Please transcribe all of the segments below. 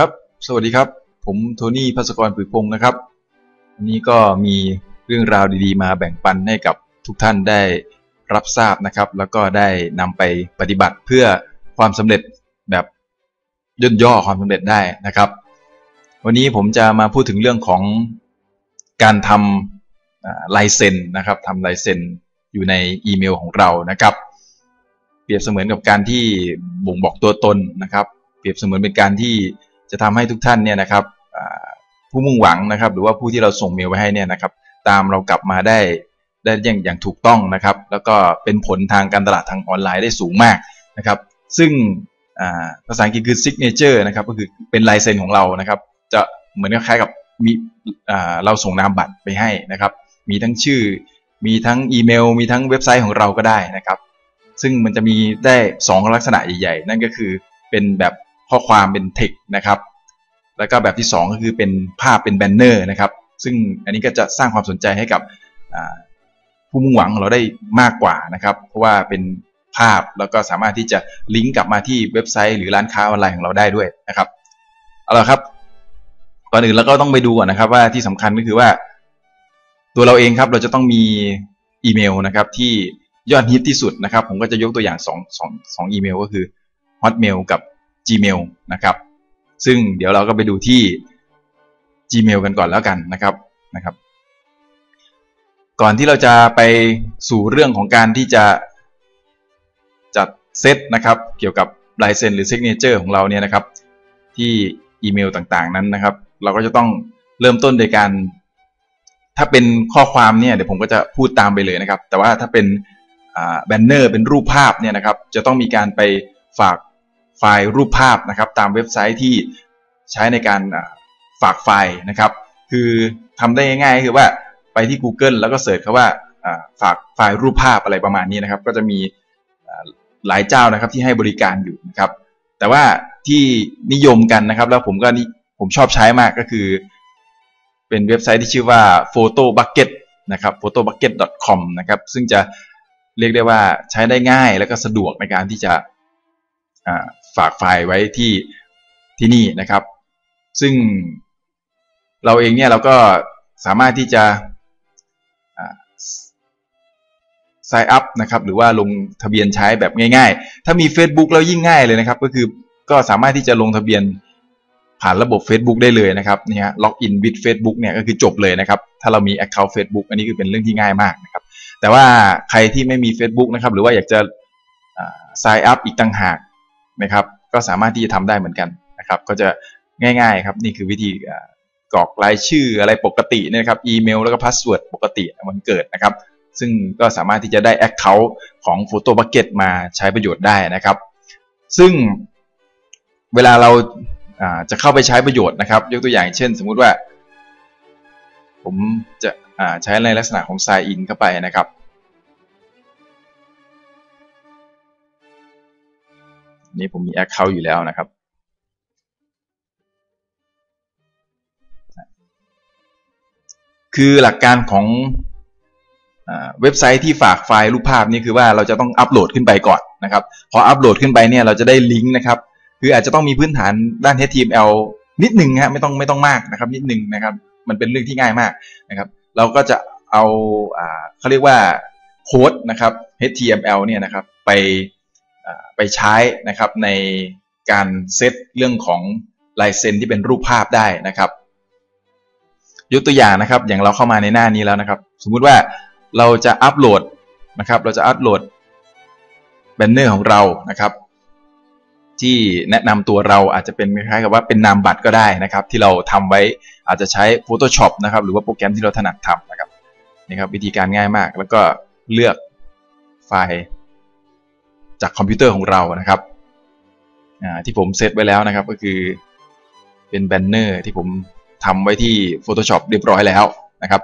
ครับ สวัสดีครับ ผมโทนี่พัศกรปุยพงศ์นะครับวันนี้ก็มีเรื่องราวดีๆ มาแบ่งปันให้กับทุกท่านได้รับทราบนะครับ แล้วก็ได้นำไปปฏิบัติเพื่อความสำเร็จแบบย่นย่อความสำเร็จได้นะครับ วันนี้ผมจะมาพูดถึงเรื่องของการทำลายเซ็นนะครับทำลายเซ็นอยู่ในอีเมลของเรานะครับ เปรียบเสมือนกับการที่บ่งบอกตัวตนนะครับ เปรียบเสมือนเป็นการที่ จะทำให้ทุกท่านเนี่ยนะครับผู้มุ่งหวังนะครับ หรือว่าผู้ที่เราส่งเมลไปให้เนี่ยนะครับ ตามเรากลับมาได้ได้อย่างอย่างถูกต้องนะครับ แล้วก็เป็นผลทางการตลาดทางออนไลน์ได้สูงมากนะครับ ซึ่งภาษาอังกฤษคือ signature นะครับก็คือเป็นลายเซ็นของเรานะครับ จะเหมือนคล้ายกับมีเราส่งนามบัตรไปให้นะครับ มีทั้งชื่อ มีทั้งอีเมล มีทั้งเว็บไซต์ของเราก็ได้นะครับ ซึ่งมันจะมีได้ 2 ลักษณะใหญ่ๆ นั่นก็คือเป็นแบบ ข้อความเป็นเทคนะครับ แล้วก็แบบที่ 2 ก็คือเป็นภาพเป็นแบนเนอร์นะครับ ซึ่งอันนี้ก็จะสร้างความสนใจให้กับผู้มุ่งหวังของเราได้มากกว่านะครับ เพราะว่าเป็นภาพแล้วก็สามารถที่จะลิงก์กลับมาที่เว็บไซต์หรือร้านค้าออนไลน์ของเราได้ด้วยนะครับเอาละครับก่อนอื่นเราก็ต้องไปดูก่อนนะครับ ว่าที่สำคัญก็คือว่า ตัวเราเองครับเราจะต้องมีอีเมลนะครับที่ยอดฮิตที่สุดนะครับ ผมก็จะยกตัวอย่าง2 2 2อีเมลก็คือ Hotmail กับ Gmail นะครับ ซึ่งเดี๋ยวเราก็ไปดูที่ Gmail กันก่อนแล้วกันนะครับนะครับ ก่อนที่เราจะไปสู่เรื่องของการที่จะจัดเซตนะครับ เกี่ยวกับลายเซ็นหรือ Signature ของเราเนี่ยนะครับ ที่อีเมลต่างๆนั้นนะครับ เราก็จะต้องเริ่มต้นโดยการ ถ้าเป็นข้อความเนี่ยเดี๋ยวผมก็จะพูดตามไปเลยนะครับ แต่ว่าถ้าเป็นแบนเนอร์เป็นรูปภาพเนี่ยนะครับ จะต้องมีการไปฝาก ฟล์รูปภาพนะครับ ตามเว็บไซต์ที่ใช้ในการฝากไฟล์นะครับ คือทำได้ง่ายๆคือว่าไปที่ Google แล้วก็เสิร์ชคำว่าฝากไฟล์รูปภาพอะไรประมาณนี้นะครับ ก็จะมีหลายเจ้านะครับที่ให้บริการอยู่นะครับ แต่ว่าที่นิยมกันนะครับ แล้วผมก็นี่ผมชอบใช้มากก็คือ เป็นเว็บไซต์ที่ชื่อว่า photo bucket นะครับ photobucket.com นะครับ ซึ่งจะเรียกได้ว่าใช้ได้ง่ายแล้วก็สะดวกในการที่จะ ฝากไฟล์ไว้ที่ที่นี่นะครับ ซึ่งเราเองเนี่ยเราก็สามารถที่จะ sign up นะครับ หรือว่าลงทะเบียนใช้แบบง่ายๆ ถ้ามี Facebook แล้วยิ่งง่ายเลยนะครับ ก็คือก็สามารถที่จะลงทะเบียนผ่านระบบ Facebook ได้เลยนะครับนี่ฮะ log in with Facebook เนี่ยก็คือจบเลยนะครับ ถ้าเรามี account Facebook อันนี้คือเป็นเรื่องที่ง่ายมากนะครับ แต่ว่าใครที่ไม่มี Facebook นะครับ หรือว่าอยากจะ sign up อีกต่างหาก นะครับ ก็สามารถที่จะทำได้เหมือนกันนะครับ ก็จะง่ายๆครับนี่คือวิธีกรอกรายชื่ออะไรปกตินะครับอีเมลแล้วก็พาสเวิร์ดปกติวันเกิดนะครับ ซึ่งก็สามารถที่จะได้ Account ของ Photo Bucket มาใช้ประโยชน์ได้นะครับ ซึ่งเวลาเราจะเข้าไปใช้ประโยชน์นะครับ ยกตัวอย่างเช่น สมมุติว่า ผมจะใช้ในลักษณะของ Sign In เข้าไปนะครับ นี่ผมมี Account อยู่แล้วนะครับ คือหลักการของเว็บไซต์ที่ฝากไฟล์รูปภาพนี่คือว่าเราจะต้องอัปโหลดขึ้นไปก่อนนะครับ พออัปโหลดขึ้นไปเนี่ยเราจะได้ลิงก์นะครับ คืออาจจะต้องมีพื้นฐานด้าน HTML นิดหนึ่งฮะไม่ต้องไม่ต้องมากนะครับ นิดหนึ่งนะครับ มันเป็นเรื่องที่ง่ายมากนะครับ เราก็จะเอาเขาเรียกว่าโค้ดนะครับ HTML เนี่ยนะครับ ไป ไปใช้นะครับในการเซตเรื่องของลายเซ็นที่เป็นรูปภาพได้นะครับ ยกตัวอย่างนะครับ อย่างเราเข้ามาในหน้านี้แล้วนะครับ สมมุติว่าเราจะอัปโหลดนะครับ เราจะอัปโหลดแบนเนอร์ของเรานะครับ ที่แนะนำตัวเราอาจจะเป็นคล้ายๆกับว่าเป็นนามบัตรก็ได้นะครับ ที่เราทำไว้อาจจะใช้ Photoshop นะครับ หรือว่าโปรแกรมที่เราถนัดทำนะครับนี่ครับวิธีการง่ายมาก แล้วก็เลือกไฟล์ จากคอมพิวเตอร์ของเรานะครับที่ผมเซตไว้แล้วนะครับก็คือเป็นแบนเนอร์ที่ผมทำไว้ที่ Photoshop เรียบร้อยแล้วนะครับ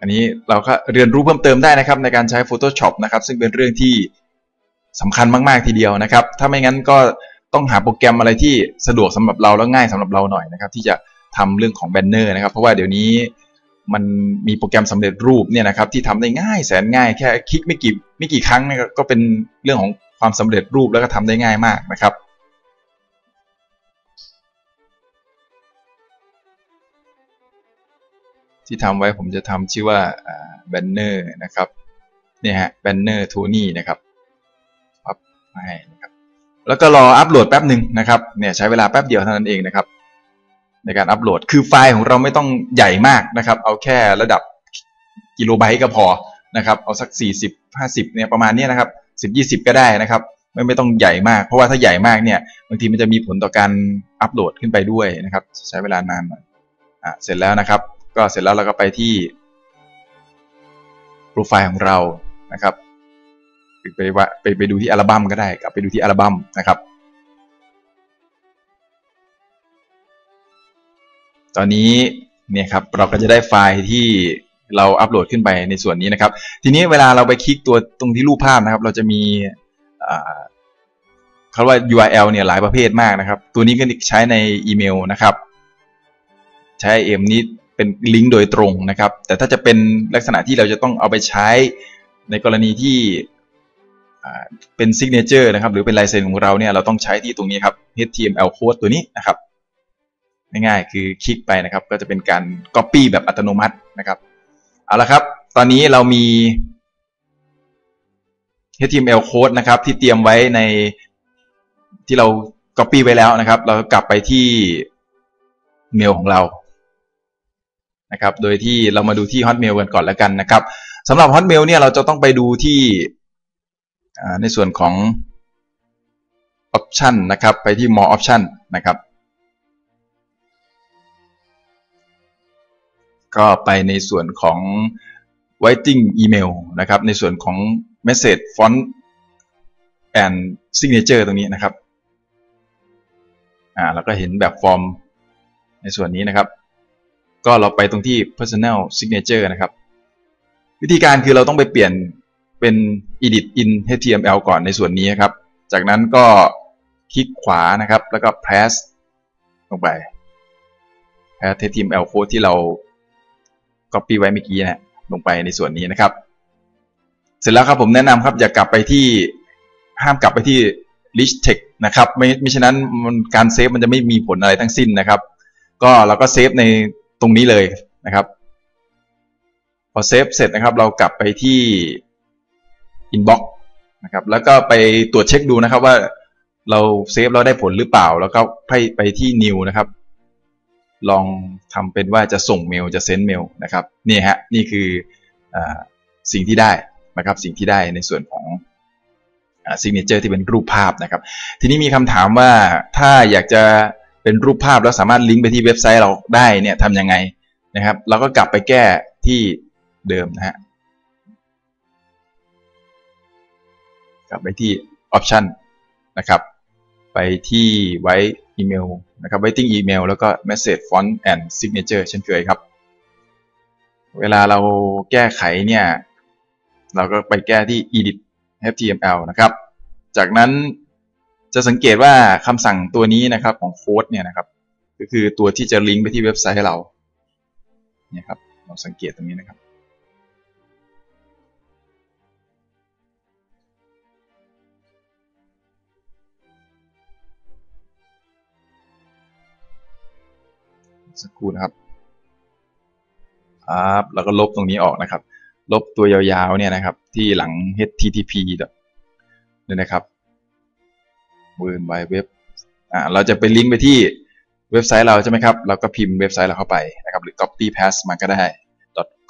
อันนี้เราก็เรียนรู้เพิ่มเติมได้นะครับในการใช้ Photoshop นะครับ ซึ่งเป็นเรื่องที่สำคัญมาก ๆ ทีเดียวนะครับ ถ้าไม่งั้นก็ต้องหาโปรแกรมอะไรที่สะดวกสำหรับเราแล้วง่ายสำหรับเราหน่อยนะครับ ที่จะทำเรื่องของแบนเนอร์นะครับ เพราะว่าเดี๋ยวนี้ มันมีโปรแกรมสำเร็จรูปเนี่ยนะครับที่ทำได้ง่ายแสนง่ายแค่คลิกไม่กี่ไม่กี่ครั้งนี่ก็เป็นเรื่องของความสำเร็จรูปแล้วก็ทำได้ง่ายมากนะครับ ที่ทำไว้ผมจะทำชื่อว่าแบนเนอร์นะครับเนี่ยฮะแบนเนอร์โทนี่นะครับพับให้นะครับแล้วก็รออัปโหลดแป๊บหนึ่งนะครับเนี่ยใช้เวลาแป๊บเดียวเท่านั้นเองนะครับ ในการอัปโหลด คือไฟล์ของเราไม่ต้องใหญ่มากนะครับ เอาแค่ระดับกิโลไบต์ก็พอนะครับ เอาสัก 40 50เนี่ยประมาณนี้นะครับ 10 20 ก็ได้นะครับ ไม่ไม่ต้องใหญ่มาก เพราะว่าถ้าใหญ่มากเนี่ยบางทีมันจะมีผลต่อการอัปโหลดขึ้นไปด้วยนะครับ ใช้เวลานานหน่อยอะเสร็จแล้วนะครับ ก็เสร็จแล้วเราก็ไปที่โปรไฟล์ของเรานะครับไปว่าไปไปดูที่อัลบั้มก็ได้ กลับไปดูที่อัลบั้มนะครับ ตอนนี้เนี่ยครับเราก็จะได้ไฟล์ที่เราอัปโหลดขึ้นไปในส่วนนี้นะครับ ทีนี้เวลาเราไปคลิกตัวตรงที่รูปภาพนะครับ เราจะมีเขาว่า URL เนี่ยหลายประเภทมากนะครับ ตัวนี้ก็ใช้ในอีเมลนะครับ ใช้เอ็มนี้เป็นลิงก์โดยตรงนะครับ แต่ถ้าจะเป็นลักษณะที่เราจะต้องเอาไปใช้ในกรณีที่เป็นซิกเนเจอร์นะครับ หรือเป็นลายเซ็นของเราเนี่ยเราต้องใช้ที่ตรงนี้ครับ HTML code ตัวนี้นะครับ ง่ายๆ คือคลิกไปนะครับ ก็จะเป็นการ Copy แบบอัตโนมัตินะครับ เอาละครับ ตอนนี้เรามี HTML code นะครับ ที่เตรียมไว้ในที่เรา Copy ไว้แล้วนะครับ เรากลับไปที่เมลของเรานะครับ โดยที่เรามาดูที่ Hotmail กันก่อนแล้วกันนะครับสำหรับ Hotmail เนี่ยเราจะต้องไปดูที่ในส่วนของ Option นะครับ ไปที่ More Option นะครับ ก็ไปในส่วนของ writing email นะครับ ในส่วนของ message font and signature ตรงนี้นะครับ อ่า แล้วก็เห็นแบบฟอร์มในส่วนนี้นะครับ ก็เราไปตรงที่ personal signature นะครับ วิธีการคือเราต้องไปเปลี่ยนเป็น edit in html ก่อนในส่วนนี้ครับ จากนั้นก็คลิกขวานะครับ แล้วก็ pass ลงไป pass html code ที่เรา Copy ไว้เมื่อกี้นะลงไปในส่วนนี้นะครับ เสร็จแล้วครับผมแนะนำครับอย่ากลับไปที่ห้ามกลับไปที่ rich text นะครับไม่ไม่ฉะนั้นมันการเซฟมันจะไม่มีผลอะไรทั้งสิ้นนะครับ ก็เราก็เซฟในตรงนี้เลยนะครับ พอเซฟเสร็จนะครับ เรากลับไปที่ inbox นะครับ แล้วก็ไปตรวจเช็คดูนะครับว่าเราเซฟเราได้ผลหรือเปล่า แล้วก็ไปไปที่ new นะครับ ลองทำเป็นว่าจะส่งเมลจะเซ็นเมลนะครับนี่ฮะนี่คืออสิ่งที่ได้นะครับสิ่งที่ได้ในส่วนของซิกเนเจอร์ที่เป็นรูปภาพนะครับ ทีนี้มีคำถามว่าถ้าอยากจะเป็นรูปภาพแล้วสามารถลิงก์ไปที่เว็บไซต์เราได้เนี่ยทำยังไงนะครับเราก็กลับไปแก้ที่เดิมนะฮะกลับไปที่ออปชันนะครับ ไปที่ไว้อีเมลนะครับ waiting email แล้วก็ message font and signature เช่นเคยครับ เวลาเราแก้ไขเนี่ย เราก็ไปแก้ที่ edit html นะครับ จากนั้นจะสังเกตว่าคำสั่งตัวนี้นะครับของโค้ดเนี่ยนะครับ ก็คือตัวที่จะลิงก์ไปที่เว็บไซต์ให้เราเนี่ยครับเราสังเกตตรงนี้นะครับ สักครู่นะครับครับแล้วก็ลบตรงนี้ออกนะครับ ลบตัวยาวๆเนี่ยนะครับ ที่หลัง http เนี่ยนะครับ w o r l d w i d e web อ่าเราจะไปลิงก์ไปที่เว็บไซต์เราใช่ไหมครับเราก็พิมพ์เว็บไซต์เราเข้าไปนะครับ หรือ copy paste มาก็ได้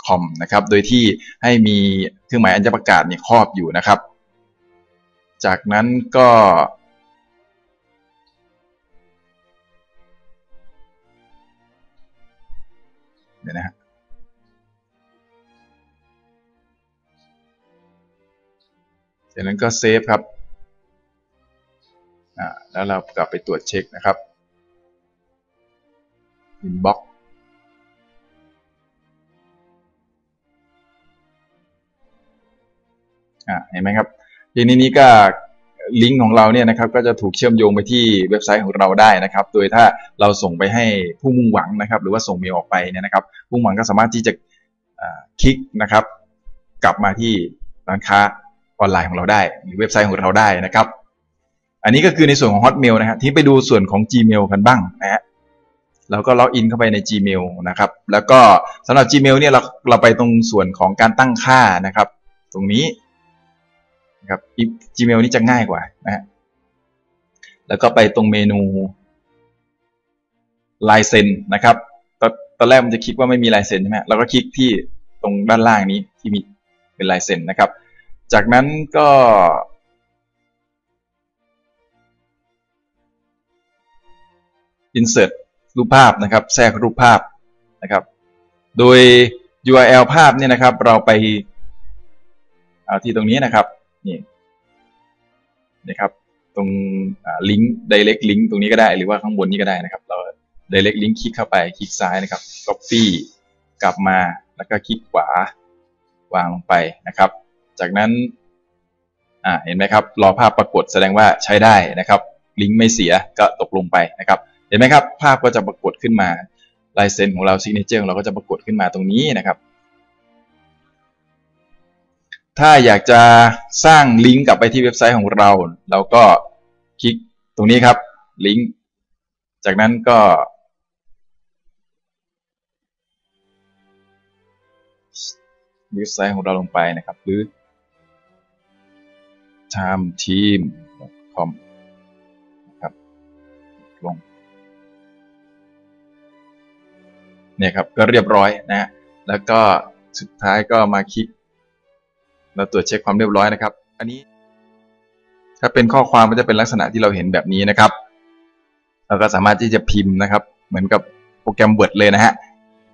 .com นะครับ โดยที่ให้มีเครื่องหมายอัญประกาศเนี่ยครอบอยู่นะครับ จากนั้นก็ เดี๋ยนะฮะจากนั้นก็เซฟครับแล้วเรากลับไปตรวจเช็คนะครับ inbox อ่าเห็นไหมครับทีนี้นี้ก็ ลิงก์ของเราเนี่ยนะครับก็จะถูกเชื่อมโยงไปที่เว็บไซต์ของเราได้นะครับ โดยถ้าเราส่งไปให้ผู้มุ่งหวังนะครับ หรือว่าส่งเมลออกไปเนี่ยนะครับ ผู้มุ่งหวังก็สามารถที่จะคลิกนะครับ กลับมาที่ร้านค้าออนไลน์ของเราได้ หรือเว็บไซต์ของเราได้นะครับ อันนี้ก็คือในส่วนของ Hotmail นะครับที่ไปดูส่วนของ Gmail กันบ้างนะฮะเราก็ล็อกอินเข้าไปใน Gmail นะครับ แล้วก็สำหรับ Gmail เนี่ยเราเราไปตรงส่วนของการตั้งค่านะครับ ตรงนี้ นะครับ Gmail นี่จะง่ายกว่านะฮะแล้วก็ไปตรงเมนูลายเซ็นนะครับตอนตอนแรกมันจะคิดว่าไม่มีลายเซ็นใช่ไหมเราก็คลิกที่ตรงด้านล่างนี้ที่มีเป็นลายเซ็นนะครับ จากนั้นก็ insert รูปภาพนะครับ แทรกรูปภาพนะครับ โดย URL ภาพเนี่ยนะครับ เราไปเอาที่ตรงนี้นะครับ นี่นะครับ ตรงลิงก์ direct link ตรงนี้ก็ได้หรือว่าข้างบนนี้ก็ได้นะครับ เรา direct link คลิกเข้าไปคลิกซ้ายนะครับ copy กลับมาแล้วก็คลิกขวาวางลงไปนะครับ จากนั้นเห็นไหมครับ รอภาพปรากฏแสดงว่าใช้ได้นะครับ ลิงก์ไม่เสียก็ตกลงไปนะครับ เห็นไหมครับ ภาพก็จะปรากฏขึ้นมาลายเซ็นของเราซิกเนเจอร์เราก็จะปรากฏขึ้นมาตรงนี้นะครับ ถ้าอยากจะสร้างลิงก์กลับไปที่เว็บไซต์ของเรา เราก็คลิกตรงนี้ครับ ลิงก์ จากนั้นก็ เว็บไซต์ของเราลงไปนะครับ หรือ timeteam.com นะครับ ลง เนี่ยครับ ก็เรียบร้อยนะฮะแล้วก็สุดท้ายก็มาคลิก เราตรวจเช็คความเรียบร้อยนะครับ อันนี้ ถ้าเป็นข้อความมันจะเป็นลักษณะที่เราเห็นแบบนี้นะครับ เราก็สามารถที่จะพิมพ์นะครับ เหมือนกับโปรแกรม Word เลยนะฮะ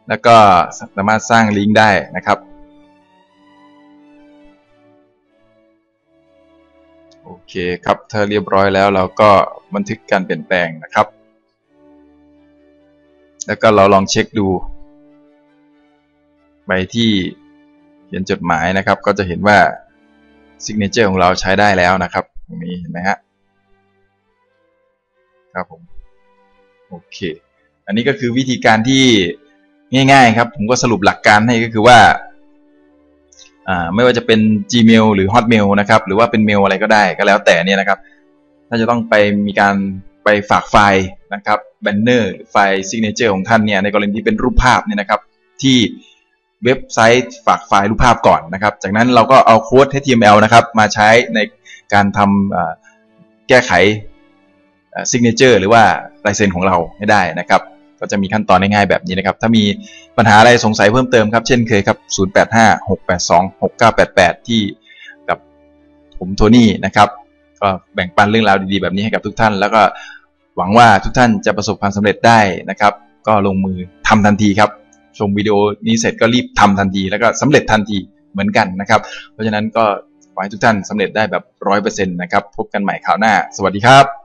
แล้วก็สามารถสร้างลิงก์ได้นะครับ โอเคครับ ถ้าเรียบร้อยแล้วเราก็บันทึกการเปลี่ยนแปลงนะครับ แล้วก็เราลองเช็คดู ไปที่ ขียนจดหมายนะครับ ก็จะเห็นว่าซิกเนเจอร์ของเราใช้ได้แล้วนะครับตรงนี้เห็นไหมฮะครับผมโอเค อันนี้ก็คือวิธีการที่ง่าย ๆ ครับ ผมก็สรุปหลักการให้ก็คือว่าไม่ว่าจะเป็น Gmail หรือ Hotmail นะครับ หรือว่าเป็นเมลอะไรก็ได้ก็แล้วแต่เนี่ยนะครับ ถ้าจะต้องไปมีการไปฝากไฟล์นะครับแบนเนอร์ไฟล์ซิกเนเจอร์ของท่านเนี่ยในกรณีที่เป็นรูปภาพเนี่ยนะครับ ที่ เว็บไซต์ฝากไฟล์รูปภาพก่อนนะครับ จากนั้นเราก็เอาโค้ด HTML นะครับมาใช้ในการทำแก้ไขซิกเนเจอร์หรือว่าลายเซ็นของเราให้ได้นะครับ ก็จะมีขั้นตอนง่ายๆแบบนี้นะครับ ถ้ามีปัญหาอะไรสงสัยเพิ่มเติมครับ เช่นเคยครับ 0856826988 ที่กับผมโทนี่นะครับ ก็แบ่งปันเรื่องราวดีๆแบบนี้ให้กับทุกท่าน แล้วก็หวังว่าทุกท่านจะประสบความสำเร็จได้นะครับ ก็ลงมือทำทันทีครับ มวิดีโอนี้เสร็จก็รีบทำทันทีแล้วก็สำเร็จทันทีเหมือนกันนะครับ เพราะฉะนั้นก็ขอให้ทุกท่านสำเร็จได้แบบร้อยเปอร์เซ็นต์นะครับ พบกันใหม่คราวหน้า สวัสดีครับ